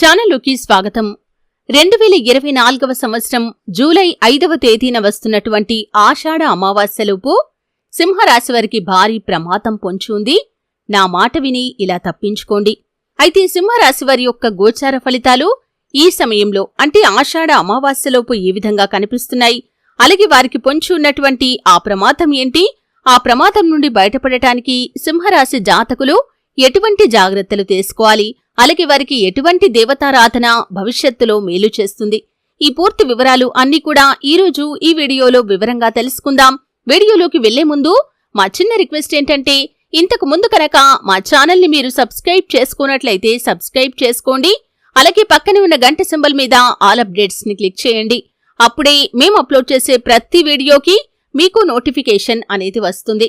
ఛానల్లోకి స్వాగతం. రెండు వేల ఇరవై నాలుగవ సంవత్సరం జూలై ఐదవ తేదీన వస్తున్నటువంటి ఆషాఢ అమావాస్యలోపు సింహరాశి వారికి భారీ ప్రమాదం పొంచి ఉంది. నా మాట విని ఇలా తప్పించుకోండి. అయితే సింహరాశి వారి యొక్క గోచార ఫలితాలు ఈ సమయంలో అంటే ఆషాఢ అమావాస్యలోపు ఏ విధంగా కనిపిస్తున్నాయి? అలాగే వారికి పొంచి ఉన్నటువంటి ఆ ప్రమాదం ఏంటి? ఆ ప్రమాదం నుండి బయటపడటానికి సింహరాశి జాతకులు ఎటువంటి జాగ్రత్తలు తీసుకోవాలి? అలాగే వారికి ఎటువంటి దేవతారాధన భవిష్యత్తులో మేలు చేస్తుంది? ఈ పూర్తి వివరాలు అన్నీ కూడా ఈరోజు ఈ వీడియోలో వివరంగా తెలుసుకుందాం. వీడియోలోకి వెళ్ళే ముందు మా చిన్న రిక్వెస్ట్ ఏంటంటే ఇంతకు ముందు కనుక మా ఛానల్ని మీరు సబ్స్క్రైబ్ చేసుకున్నట్లయితే సబ్స్క్రైబ్ చేసుకోండి. అలాగే పక్కనే ఉన్న గంట సింబల్ మీద ఆల్ అప్డేట్స్ని క్లిక్ చేయండి. అప్పుడే మేము అప్లోడ్ చేసే ప్రతి వీడియోకి మీకు నోటిఫికేషన్ అనేది వస్తుంది.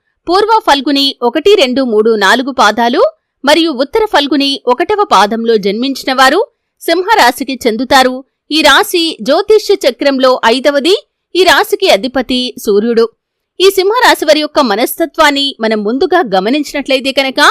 పూర్వ ఫల్గుని ఒకటి రెండు మూడు నాలుగు పాదాలు మరియు ఉత్తర ఫల్గుని ఒకటవ పాదంలో జన్మించినవారు సింహరాశికి చెందుతారు. ఈ రాశి జ్యోతిష్య చక్రంలో ఐదవది ఈ రాశికి అధిపతి సూర్యుడు. ఈ సింహరాశి వారి యొక్క మనస్తత్వాన్ని మనం ముందుగా గమనించినట్లయితే కనుక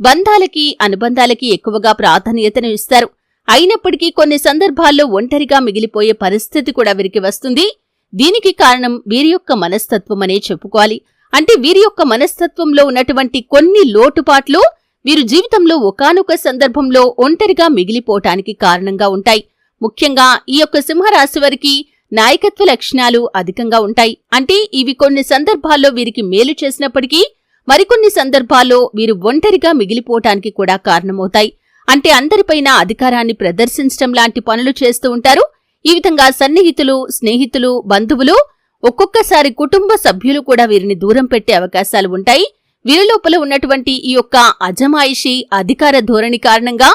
బంధాలకి అనుబంధాలకి ఎక్కువగా ప్రాధాన్యతను ఇస్తారు. అయినప్పటికీ కొన్ని సందర్భాల్లో ఒంటరిగా మిగిలిపోయే పరిస్థితి కూడా వీరికి వస్తుంది. దీనికి కారణం వీరి యొక్క మనస్తత్వం అనే చెప్పుకోవాలి. అంటే వీరి యొక్క మనస్తత్వంలో ఉన్నటువంటి కొన్ని లోటుపాట్లు వీరు జీవితంలో ఒకానొక సందర్భంలో ఒంటరిగా మిగిలిపోవటానికి కారణంగా ఉంటాయి. ముఖ్యంగా ఈ యొక్క సింహరాశి వారికి నాయకత్వ లక్షణాలు అధికంగా ఉంటాయి. అంటే ఇవి కొన్ని సందర్భాల్లో వీరికి మేలు చేసినప్పటికీ మరికొన్ని సందర్భాల్లో వీరు ఒంటరిగా మిగిలిపోవటానికి కూడా కారణమవుతాయి. అంటే అందరిపైన అధికారాన్ని ప్రదర్శించడం లాంటి పనులు చేస్తూ ఉంటారు. ఈ విధంగా సన్నిహితులు స్నేహితులు బంధువులు ఒక్కొక్కసారి కుటుంబ సభ్యులు కూడా వీరిని దూరం పెట్టే అవకాశాలు ఉంటాయి. వీరి లోపల ఉన్నటువంటి ఈ యొక్క అజమాయిషి అధికార ధోరణి కారణంగా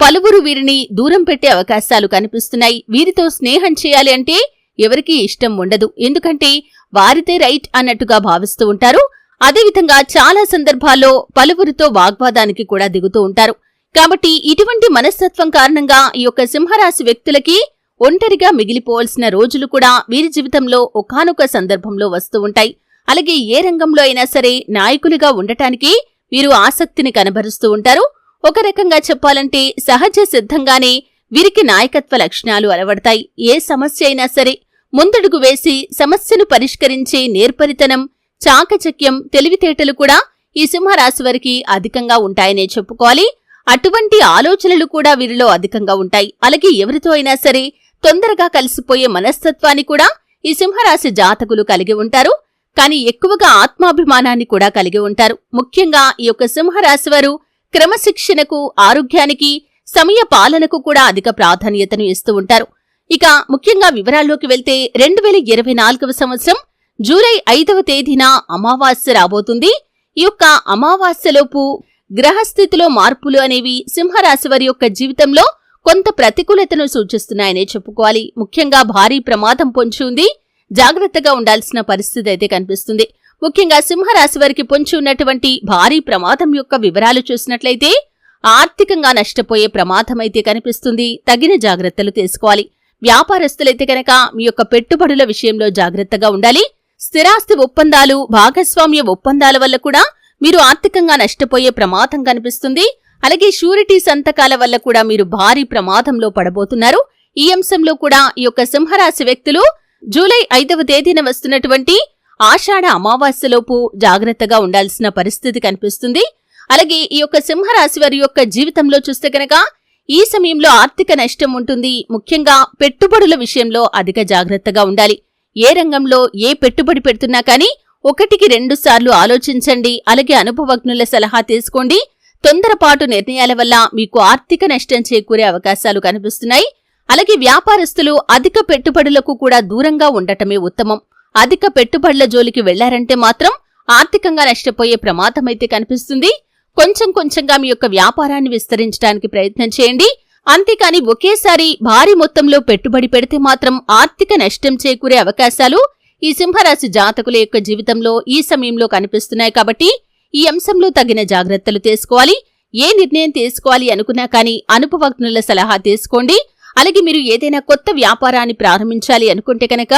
పలువురు వీరిని దూరం పెట్టే అవకాశాలు కనిపిస్తున్నాయి. వీరితో స్నేహం చేయాలి అంటే ఎవరికీ ఇష్టం ఉండదు. ఎందుకంటే వారితే రైట్ అన్నట్టుగా భావిస్తూ ఉంటారు. అదేవిధంగా చాలా సందర్భాల్లో పలువురితో వాగ్వాదానికి కూడా దిగుతూ ఉంటారు. కాబట్టి ఇటువంటి మనస్తత్వం కారణంగా ఈ యొక్క సింహరాశి వ్యక్తులకి ఒంటరిగా మిగిలిపోవాల్సిన రోజులు కూడా వీరి జీవితంలో ఒకానొక సందర్భంలో వస్తూ ఉంటాయి. అలాగే ఏ రంగంలో అయినా సరే నాయకులుగా ఉండటానికి వీరు ఆసక్తిని కనబరుస్తూ ఉంటారు. ఒక రకంగా చెప్పాలంటే సహజ సిద్ధంగానే వీరికి నాయకత్వ లక్షణాలు అలవడతాయి. ఏ సమస్య అయినా సరే ముందడుగు వేసి సమస్యను పరిష్కరించే నేర్పరితనం చాకచక్యం తెలివితేటలు కూడా ఈ సింహరాశి వారికి అధికంగా ఉంటాయనే చెప్పుకోవాలి. అటువంటి ఆలోచనలు కూడా వీరిలో అధికంగా ఉంటాయి. అలాగే ఎవరితో అయినా సరే తొందరగా కలిసిపోయే మనస్తత్వాన్ని కూడా ఈ సింహరాశి జాతకులు కలిగి ఉంటారు. కానీ ఎక్కువగా ఆత్మాభిమానాన్ని కూడా కలిగి ఉంటారు. ముఖ్యంగా ఈ యొక్క సింహరాశి వారు క్రమశిక్షణకు ఆరోగ్యానికి సమయ పాలనకు కూడా అధిక ప్రాధాన్యతను ఇస్తూ ఉంటారు. ఇక ముఖ్యంగా వివరాల్లోకి వెళ్తే రెండు వేల ఇరవై నాలుగవ సంవత్సరం జూలై ఐదవ తేదీన అమావాస్య రాబోతుంది. ఈ యొక్క అమావాస్యలోపు గ్రహస్థితిలో మార్పులు అనేవి సింహరాశి వారి యొక్క జీవితంలో కొంత ప్రతికూలతను సూచిస్తున్నాయనే చెప్పుకోవాలి. ముఖ్యంగా భారీ ప్రమాదం పొంచి ఉంది. జాగ్రత్తగా ఉండాల్సిన పరిస్థితి అయితే కనిపిస్తుంది. ముఖ్యంగా సింహరాశి వారికి పొంచి ఉన్నటువంటి భారీ ప్రమాదం యొక్క వివరాలు చూసినట్లయితే ఆర్థికంగా నష్టపోయే ప్రమాదం అయితే కనిపిస్తుంది. తగిన జాగ్రత్తలు తీసుకోవాలి. వ్యాపారస్తులైతే కనుక మీ యొక్క పెట్టుబడుల విషయంలో జాగ్రత్తగా ఉండాలి. స్థిరాస్తి ఒప్పందాలు భాగస్వామ్య ఒప్పందాల వల్ల కూడా మీరు ఆర్థికంగా నష్టపోయే ప్రమాదం కనిపిస్తుంది. అలాగే షూరిటీ సంతకాల వల్ల కూడా మీరు భారీ ప్రమాదంలో పడబోతున్నారు. ఈ అంశంలో కూడా ఈ యొక్క సింహరాశి వ్యక్తులు జూలై ఐదవ తేదీన వస్తున్నటువంటి ఆషాఢ అమావాస్యలోపు జాగ్రత్తగా ఉండాల్సిన పరిస్థితి కనిపిస్తుంది. అలాగే ఈ యొక్క సింహరాశి వారి యొక్క జీవితంలో చూస్తే కనుక ఈ సమయంలో ఆర్థిక నష్టం ఉంటుంది. ముఖ్యంగా పెట్టుబడుల విషయంలో అధిక జాగ్రత్తగా ఉండాలి. ఏ రంగంలో ఏ పెట్టుబడి పెడుతున్నా కానీ ఒకటికి రెండు సార్లు ఆలోచించండి. అలాగే అనుభవజ్ఞుల సలహా తీసుకోండి. తొందరపాటు నిర్ణయాల వల్ల మీకు ఆర్థిక నష్టం చేకూరే అవకాశాలు కనిపిస్తున్నాయి. అలాగే వ్యాపారస్తులు అధిక పెట్టుబడులకు కూడా దూరంగా ఉండటమే ఉత్తమం. అధిక పెట్టుబడుల జోలికి వెళ్ళారంటే మాత్రం ఆర్థికంగా నష్టపోయే ప్రమాదమైతే కనిపిస్తుంది. కొంచెం కొంచెంగా మీ యొక్క వ్యాపారాన్ని విస్తరించడానికి ప్రయత్నం చేయండి. అంతేకాని ఒకేసారి భారీ మొత్తంలో పెట్టుబడి పెడితే మాత్రం ఆర్థిక నష్టం చేకూరే అవకాశాలు ఈ సింహరాశి జాతకుల యొక్క జీవితంలో ఈ సమయంలో కనిపిస్తున్నాయి కాబట్టి ఈ అంశంలో తగిన జాగ్రత్తలు తీసుకోవాలి. ఏ నిర్ణయం తీసుకోవాలి అనుకున్నా కానీ అనుభవజ్ఞుల సలహా తీసుకోండి. అలాగే మీరు ఏదైనా కొత్త వ్యాపారాన్ని ప్రారంభించాలి అనుకుంటే కనుక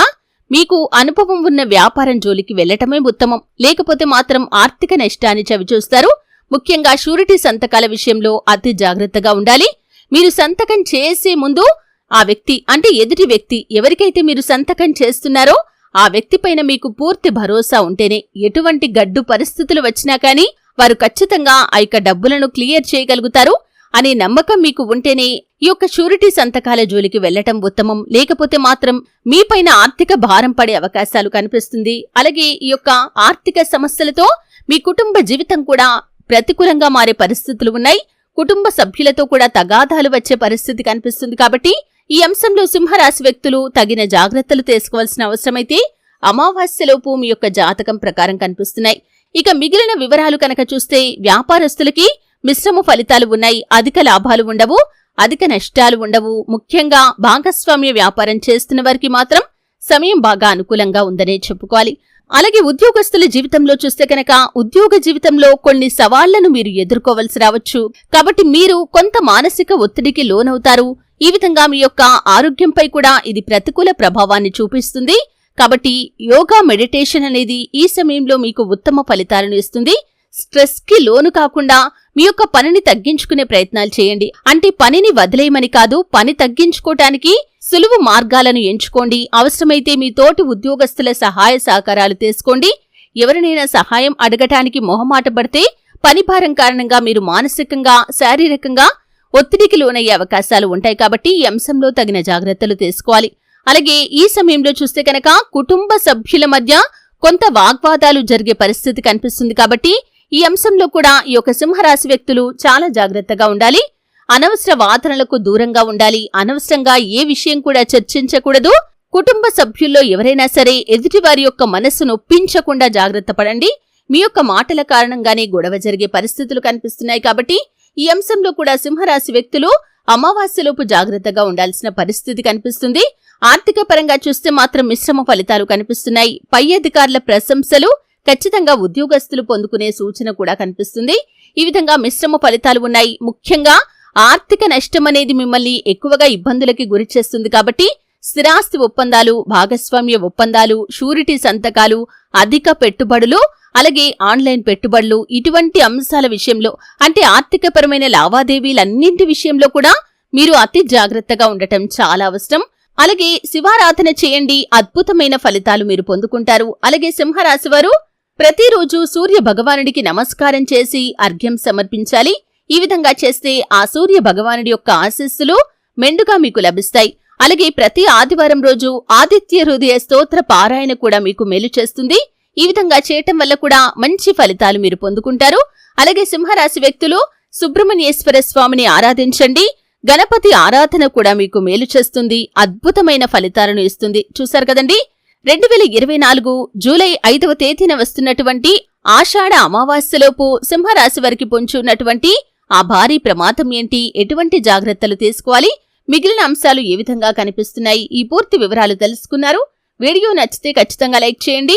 మీకు అనుభవం ఉన్న వ్యాపారం జోలికి వెళ్ళటమే ఉత్తమం. లేకపోతే మాత్రం ఆర్థిక నష్టాన్ని చవిచూస్తారు. ముఖ్యంగా షూరిటీ సంతకాల విషయంలో అతి జాగ్రత్తగా ఉండాలి. మీరు సంతకం చేసే ముందు ఆ వ్యక్తి అంటే ఎదుటి వ్యక్తి ఎవరికైతే మీరు సంతకం చేస్తున్నారో ఆ వ్యక్తిపైన మీకు పూర్తి భరోసా ఉంటేనే ఎటువంటి గడ్డు పరిస్థితులు వచ్చినా కానీ వారు ఖచ్చితంగా ఆ యొక్క డబ్బులను క్లియర్ చేయగలుగుతారు అనే నమ్మకం మీకు ఉంటేనే ఈ యొక్క షూరిటీ సంతకాల జోలికి వెళ్ళటం ఉత్తమం. లేకపోతే మాత్రం మీపైన ఆర్థిక భారం పడే అవకాశాలు కనిపిస్తుంది. అలాగే ఈ యొక్క ఆర్థిక సమస్యలతో మీ కుటుంబ జీవితం కూడా ప్రతికూలంగా మారే పరిస్థితులు ఉన్నాయి. కుటుంబ సభ్యులతో కూడా తగాదాలు వచ్చే పరిస్థితి కనిపిస్తుంది కాబట్టి ఈ అంశంలో సింహరాశి వ్యక్తులు తగిన జాగ్రత్తలు తీసుకోవాల్సిన అవసరమైతే అమావాస్యలోపు మీ యొక్క జాతకం ప్రకారం కనిపిస్తున్నాయి. ఇక మిగిలిన వివరాలు కనుక చూస్తే వ్యాపారస్తులకి మిశ్రమ ఫలితాలు ఉన్నాయి. అధిక లాభాలు ఉండవు అధిక నష్టాలు ఉండవు. ముఖ్యంగా భాగస్వామ్య వ్యాపారం చేస్తున్న వారికి మాత్రం సమయం బాగా అనుకూలంగా ఉందనే చెప్పుకోవాలి. అలాగే ఉద్యోగస్తుల జీవితంలో చూస్తే కనుక ఉద్యోగ జీవితంలో కొన్ని సవాళ్ళను మీరు ఎదుర్కోవలసి రావచ్చు. కాబట్టి మీరు కొంత మానసిక ఒత్తిడికి లోనవుతారు. ఈ విధంగా మీ యొక్క ఆరోగ్యంపై కూడా ఇది ప్రతికూల ప్రభావాన్ని చూపిస్తుంది. కాబట్టి యోగా మెడిటేషన్ అనేది ఈ సమయంలో మీకు ఉత్తమ ఫలితాలను ఇస్తుంది. స్ట్రెస్కి లోను కాకుండా మీ యొక్క పనిని తగ్గించుకునే ప్రయత్నాలు చేయండి. అంటే పనిని వదిలేయమని కాదు పని తగ్గించుకోవటానికి సులువు మార్గాలను ఎంచుకోండి. అవసరమైతే మీ తోటి ఉద్యోగస్తుల సహాయ సహకారాలు తీసుకోండి. ఎవరినైనా సహాయం అడగటానికి మొహమాట పడితే పని భారం కారణంగా మీరు మానసికంగా శారీరకంగా ఒత్తిడికి లోనయ్యే అవకాశాలు ఉంటాయి కాబట్టి ఈ అంశంలో తగిన జాగ్రత్తలు తీసుకోవాలి. అలాగే ఈ సమయంలో చూస్తే కనుక కుటుంబ సభ్యుల మధ్య కొంత వాగ్వాదాలు జరిగే పరిస్థితి కనిపిస్తుంది కాబట్టి ఈ అంశంలో కూడా ఈ యొక్క సింహరాశి వ్యక్తులు చాలా జాగ్రత్తగా ఉండాలి. అనవసర వాదనలకు దూరంగా ఉండాలి. అనవసరంగా ఏ విషయం కూడా చర్చించకూడదు. కుటుంబ సభ్యుల్లో ఎవరైనా సరే ఎదుటివారి యొక్క మనస్సు నొప్పించకుండా జాగ్రత్త పడండి. మీ యొక్క మాటల కారణంగానే గొడవ జరిగే పరిస్థితులు కనిపిస్తున్నాయి కాబట్టి ఈ అంశంలో కూడా సింహరాశి వ్యక్తులు అమావాస్యలోపు జాగ్రత్తగా ఉండాల్సిన పరిస్థితి కనిపిస్తుంది. ఆర్థిక పరంగా చూస్తే మాత్రం మిశ్రమ ఫలితాలు కనిపిస్తున్నాయి. పై అధికారుల ప్రశంసలు ఖచ్చితంగా ఉద్యోగస్తులు పొందుకునే సూచన కూడా కనిపిస్తుంది. ఈ విధంగా మిశ్రమ ఫలితాలు ఉన్నాయి. ముఖ్యంగా ఆర్థిక నష్టం అనేది మిమ్మల్ని ఎక్కువగా ఇబ్బందులకి గురి చేస్తుంది కాబట్టి స్థిరాస్తి ఒప్పందాలు భాగస్వామ్య ఒప్పందాలు షూరిటీ సంతకాలు అధిక పెట్టుబడులు అలాగే ఆన్లైన్ పెట్టుబడులు ఇటువంటి అంశాల విషయంలో అంటే ఆర్థికపరమైన లావాదేవీలన్నింటి విషయంలో కూడా మీరు అతి జాగ్రత్తగా ఉండటం చాలా అవసరం. అలాగే శివారాధన చేయండి అద్భుతమైన ఫలితాలు మీరు పొందుకుంటారు. అలాగే సింహరాశి వారు ప్రతిరోజు సూర్య భగవానుడికి నమస్కారం చేసి అర్ఘ్యం సమర్పించాలి. ఈ విధంగా చేస్తే ఆ సూర్య భగవానుడి యొక్క ఆశీస్సులు మెండుగా మీకు లభిస్తాయి. అలాగే ప్రతి ఆదివారం రోజు ఆదిత్య హృదయ స్తోత్ర పారాయణ కూడా మీకు మేలు చేస్తుంది. ఈ విధంగా చేయటం వల్ల కూడా మంచి ఫలితాలు మీరు పొందుకుంటారు. అలాగే సింహరాశి వ్యక్తులు సుబ్రహ్మణ్యేశ్వర స్వామిని ఆరాధించండి. గణపతి ఆరాధన కూడా మీకు మేలు చేస్తుంది. అద్భుతమైన ఫలితాలను ఇస్తుంది. చూశారు కదండి? రెండు వేల ఇరవై నాలుగు జూలై ఐదవ తేదీన వస్తున్నటువంటి ఆషాఢ అమావాస్యలోపు సింహరాశి వారికి పొంచున్నటువంటి ఆ భారీ ప్రమాదం ఏంటి? ఎటువంటి జాగ్రత్తలు తీసుకోవాలి? మిగిలిన అంశాలు ఏ విధంగా కనిపిస్తున్నాయి? ఈ పూర్తి వివరాలు తెలుసుకున్నారు. వీడియో నచ్చితే ఖచ్చితంగా లైక్ చేయండి.